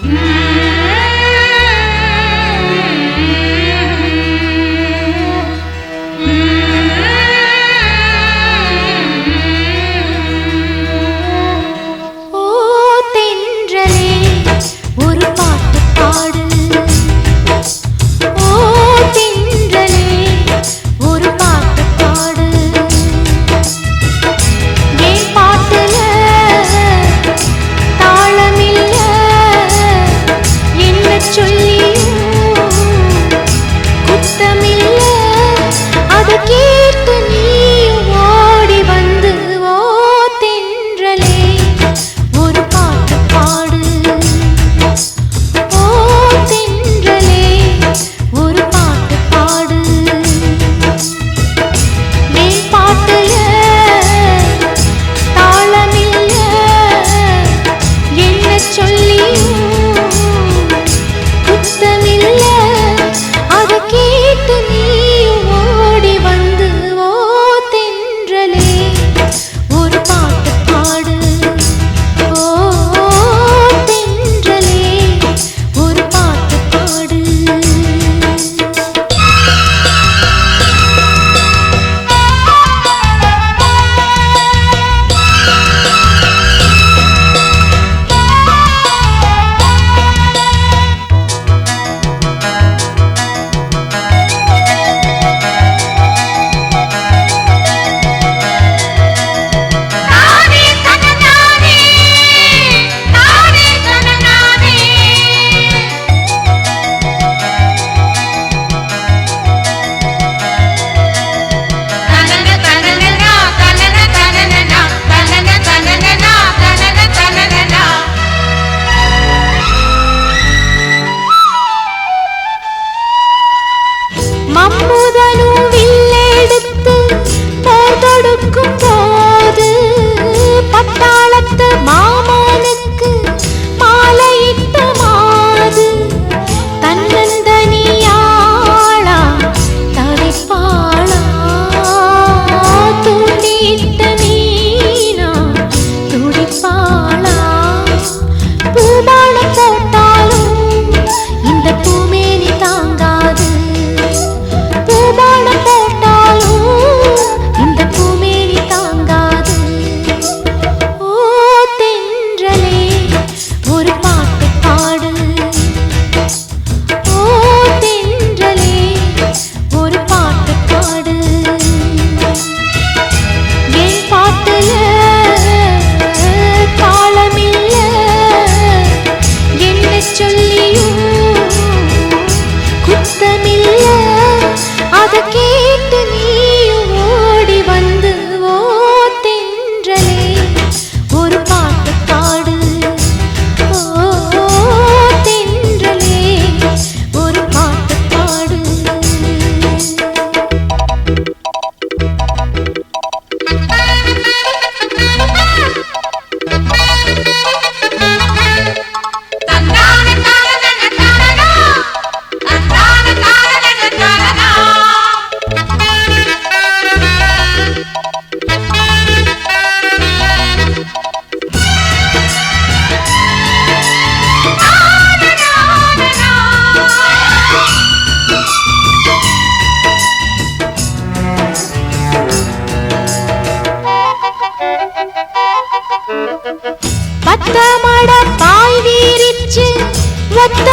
Mm-hmm. அத கேட்டு நீ ஓடி வந்து பத்தாமட பாய் வீரிச்சு ஒத்த